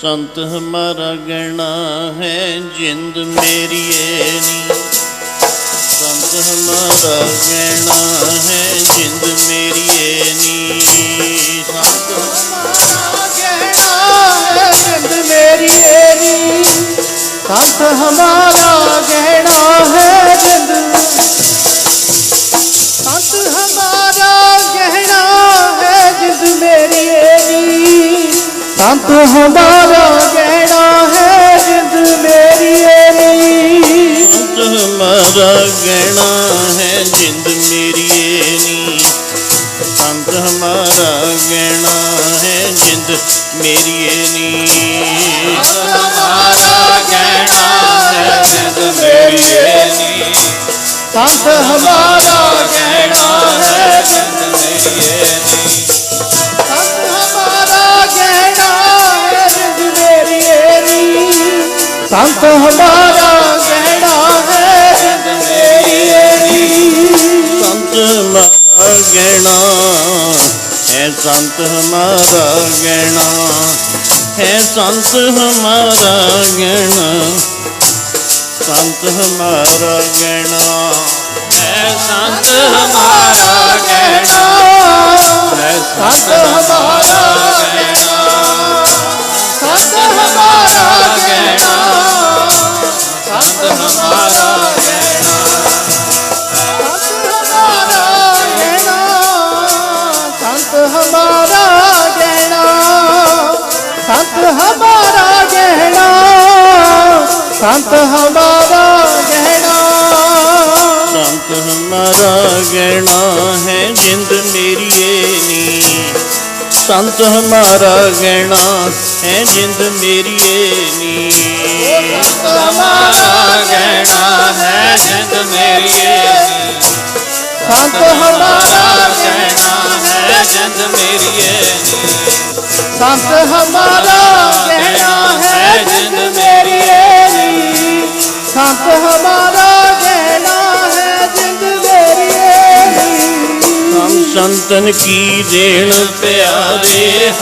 ਸੰਤ ਹਮਾਰਾ ਗਣਾ ਹੈ, ਜਿੰਦ ਮੇਰੀ ਏਨੀ ਸੰਤ ਹਮਾਰਾ ਗਣਾ ਹੈ, ਜਿੰਦ ਮੇਰੀ ਏਨੀ ਸੰਤ ਹਮਾਰਾ ਗਣਾ ਹੈ, ਜਿੰਦ ਮੇਰੀ ਏਨੀ ਸੰਤ ਹਮਾਰਾ संत हमारा गहना है जिद मेरी नहीं संत हमारा गहना है जिंद मेरी नहीं संत हमारा गहना है जिंद मेरी नहीं हमारा गहना है जिंद मेरी नहीं संत हमारा गहना है जिंद संत हमारा गहना है संत हमारा गहना है संत हमारा गहना है संत हमारा गहना संत हमारा गहना है संत हमारा गहना ਸੰਤ ਹਮਾਰਾ ਗਹਿਣਾ ਸੰਤ ਹਮਾਰਾ ਗਹਿਣਾ ਹੈ ਜਿੰਦ ਮੇਰੀ ਏ ਨੀ ਸੰਤ ਹਮਾਰਾ ਗਹਿਣਾ ਹੈ ਜਿੰਦ ਮੇਰੀ ਨੀ ਸੰਤ ਹਮਾਰਾ ਕਹਿਣਾ ਹੈ ਜੰਦ ਮੇਰੀਏ ਸੰਤ ਹਮਾਰਾ ਕਹਿਣਾ ਹੈ ਜੰਦ ਮੇਰੀਏ ਸੰਤ ਹਮਾਰਾ ਕਹਿਣਾ ਹੈ ਜੰਦ ਮੇਰੀਏ ਹਮ ਸੰਤਨ ਕੀ ਦੇਣ ਪਿਆਰੇ